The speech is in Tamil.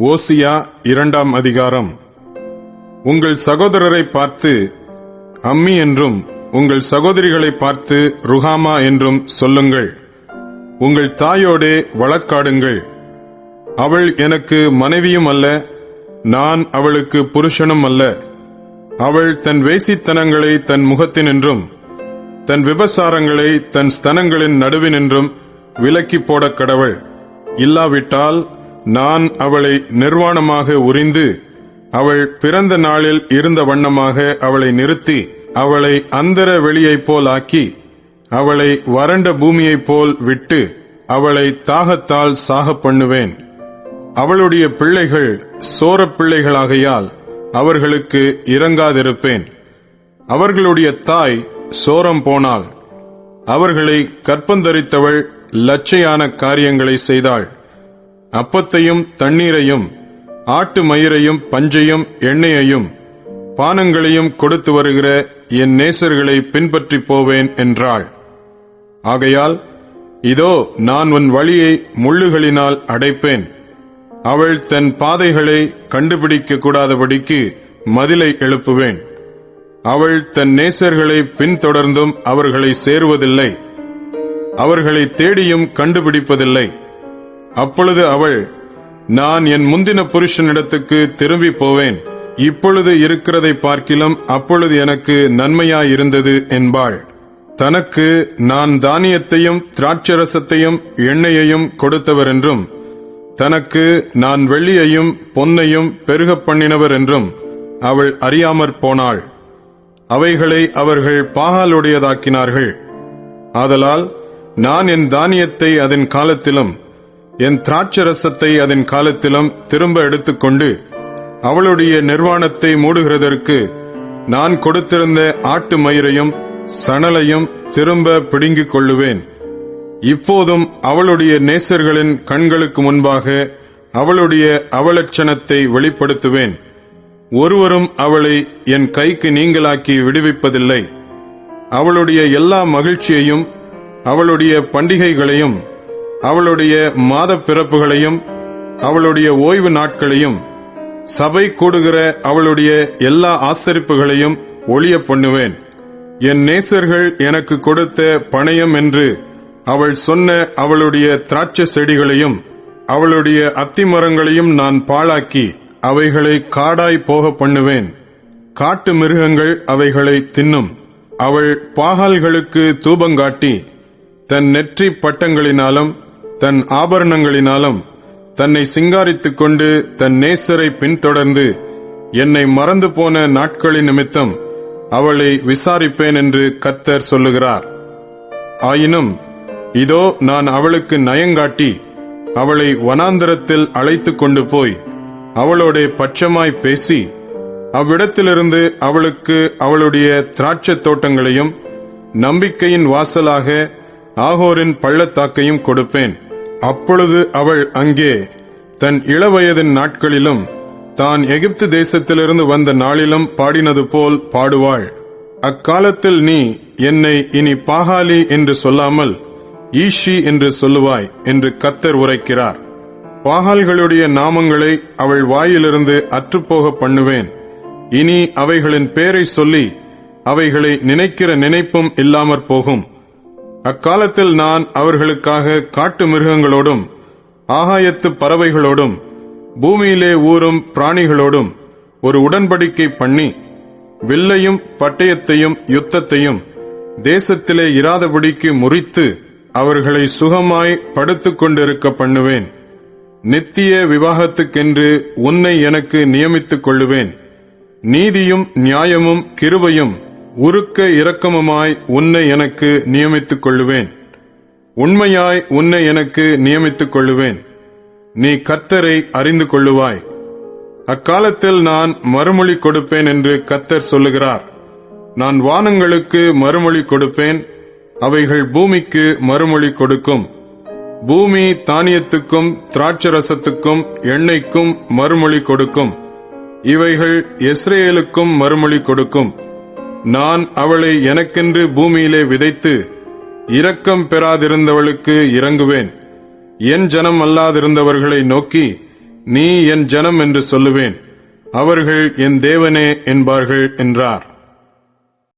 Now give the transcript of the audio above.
ஓசியா இரண்டாம் அதிகாரம். உங்கள் சகோதரரை பார்த்து அம்மி என்றும் உங்கள் சகோதரிகளை பார்த்து ருஹாமா என்றும் சொல்லுங்கள். உங்கள் தாயோடே வழக்காடுங்கள். அவள் எனக்கு மனைவியும் அல்ல நான் அவளுக்கு புருஷனும் அல்ல. அவள் தன் வேசித்தனங்களை தன் முகத்தினின்றும் தன் விபசாரங்களை தன் ஸ்தனங்களின் நடுவினின்றும் விலக்கி போடக் கடவள். இல்லாவிட்டால் நான் அவளை நிர்வாணமாக உறிந்து அவள் பிறந்த நாளில் இருந்த வண்ணமாக அவளை நிறுத்தி அவளை அந்தர வெளியைப் போல் ஆக்கி அவளை வறண்ட பூமியைப் போல் விட்டு அவளை தாகத்தால் சாகப் பண்ணுவேன். அவளுடைய பிள்ளைகள் சோரப் பிள்ளைகளாகையால் அவர்களுக்கு இறங்காதிருப்பேன் அவர்களுடைய தாய் சோரம் போனாள். அவர்களை கற்பந்தரித்தவள் லட்சையான காரியங்களை செய்தாள். அப்பத்தையும் தண்ணீரையும் ஆட்டு மயிரையும் பஞ்சையும் எண்ணெயையும் பானங்களையும் கொடுத்து வருகிற என் நேசர்களை பின்பற்றி போவேன் என்றாள். ஆகையால் இதோ நான் உன் வழியை முள்ளுகளினால் அடைப்பேன். அவள் தன் பாதைகளை கண்டுபிடிக்க கூடாதபடிக்கு மதிலை எழுப்புவேன். அவள் தன் நேசர்களை பின்தொடர்ந்தும் அவர்களை சேருவதில்லை. அவர்களை தேடியும் கண்டுபிடிப்பதில்லை. அப்பொழுது அவள் நான் என் முந்தின புருஷனிடத்துக்கு திரும்பி போவேன். இப்பொழுது இருக்கிறதை பார்க்கிலும் அப்பொழுது எனக்கு நன்மையாயிருந்தது என்பாள். தனக்கு நான் தானியத்தையும் திராட்சரசத்தையும் எண்ணெயையும் கொடுத்தவர் என்றும் தனக்கு நான் வெள்ளியையும் பொன்னையும் பெருகப் பண்ணினவர் என்றும் அவள் அறியாமற் போனாள். அவைகளை அவர்கள் பாகாலுடையதாக்கினார்கள். ஆதலால் நான் என் தானியத்தை அதன் காலத்திலும் என் திராட்சரசத்தை அதன் காலத்திலும் திரும்ப எடுத்துக்கொண்டு அவளுடைய நிர்வாணத்தை மூடுகிறதற்கு நான் கொடுத்திருந்த ஆட்டு மயிரையும் சணலையும் திரும்ப பிடுங்கிக் கொள்ளுவேன். இப்போதும் அவளுடைய நேசர்களின் கண்களுக்கு முன்பாக அவளுடைய அவலட்சணத்தை வெளிப்படுத்துவேன். ஒருவரும் அவளை என் கைக்கு நீங்களாக்கி விடுவிப்பதில்லை. அவளுடைய எல்லா மகிழ்ச்சியையும் அவளுடைய பண்டிகைகளையும் அவளுடைய மாத பிறப்புகளையும் அவளுடைய ஓய்வு நாட்களையும் சபை கூடுகிற அவளுடைய எல்லா ஆசரிப்புகளையும் ஒளிய பண்ணுவேன். என் நேசர்கள் எனக்கு கொடுத்த பணயம் என்று அவள் சொன்ன அவளுடைய திராட்சை செடிகளையும் அவளுடைய அத்திமரங்களையும் நான் பாழாக்கி அவைகளை காடாய் போக பண்ணுவேன். காட்டு மிருகங்கள் அவைகளை தின்னும். அவள் பாகால்களுக்கு தூபங்காட்டி தன் நெற்றி பட்டங்களினாலும் தன் ஆபரணங்களினாலும் தன்னை சிங்காரித்துக் கொண்டு தன் நேசரை பின்தொடர்ந்து என்னை மறந்து போன நாட்களின் நிமித்தம் அவளை விசாரிப்பேன் என்று கத்தர் சொல்லுகிறார். ஆயினும் இதோ நான் அவளுக்கு நயங்காட்டி அவளை வனாந்தரத்தில் அழைத்துக் கொண்டு போய் அவளோட பட்சமாய் பேசி அவ்விடத்திலிருந்து அவளுக்கு அவளுடைய திராட்சைத் தோட்டங்களையும் நம்பிக்கையின் வாசலாக ஆகோரின் பள்ளத்தாக்கையும் கொடுப்பேன். அப்பொழுது அவள் அங்கே தன் இளவயதின் நாட்களிலும் தான் எகிப்து தேசத்திலிருந்து வந்த நாளிலும் பாடினது போல் பாடுவாள். அக்காலத்தில் நீ என்னை இனி பாகாலி என்று சொல்லாமல் ஈஷி என்று சொல்லுவாய் என்று கத்தர் உரைக்கிறார். பாகால்களுடைய நாமங்களை அவள் வாயிலிருந்து அற்றுப்போக பண்ணுவேன். இனி அவைகளின் பேரை சொல்லி அவைகளை நினைக்கிற நினைப்பும் இல்லாமற் போகும். அக்காலத்தில் நான் அவர்களுக்காக காட்டு மிருகங்களோடும் ஆகாயத்து பறவைகளோடும் பூமியிலே ஊறும் பிராணிகளோடும் ஒரு உடன்படிக்கை பண்ணி வில்லையும் பட்டயத்தையும் யுத்தத்தையும் தேசத்திலே இராதபடிக்கு முறித்து அவர்களை சுகமாய் படுத்துக் கொண்டிருக்க பண்ணுவேன். நித்திய விவாகத்துக்கென்று உன்னை எனக்கு நியமித்துக் கொள்ளுவேன். நீதியும் நியாயமும் கிருபையும் உருக்க இரக்கமுமாய் உன்னை எனக்கு நியமித்துக் கொள்ளுவேன். உண்மையாய் உன்னை எனக்கு நியமித்துக் கொள்ளுவேன். நீ கத்தரை அறிந்து கொள்ளுவாய். அக்காலத்தில் நான் மறுமொழி கொடுப்பேன் என்று கத்தர் சொல்லுகிறார். நான் வானங்களுக்கு மறுமொழி கொடுப்பேன் அவைகள் பூமிக்கு மறுமொழி கொடுக்கும். பூமி தானியத்துக்கும் திராட்சரசத்துக்கும் எண்ணெய்க்கும் மறுமொழி கொடுக்கும். இவைகள் இஸ்ரேலுக்கும் மறுமொழி கொடுக்கும். நான் அவளை எனக்கென்று பூமியிலே விதைத்து இரக்கம் பெறாதிருந்தவளுக்கு இறங்குவேன். என் ஜனம் அல்லாதிருந்தவர்களை நோக்கி நீ என் ஜனம் என்று சொல்லுவேன். அவர்கள் என் தேவனே என்பார்கள் என்றார்.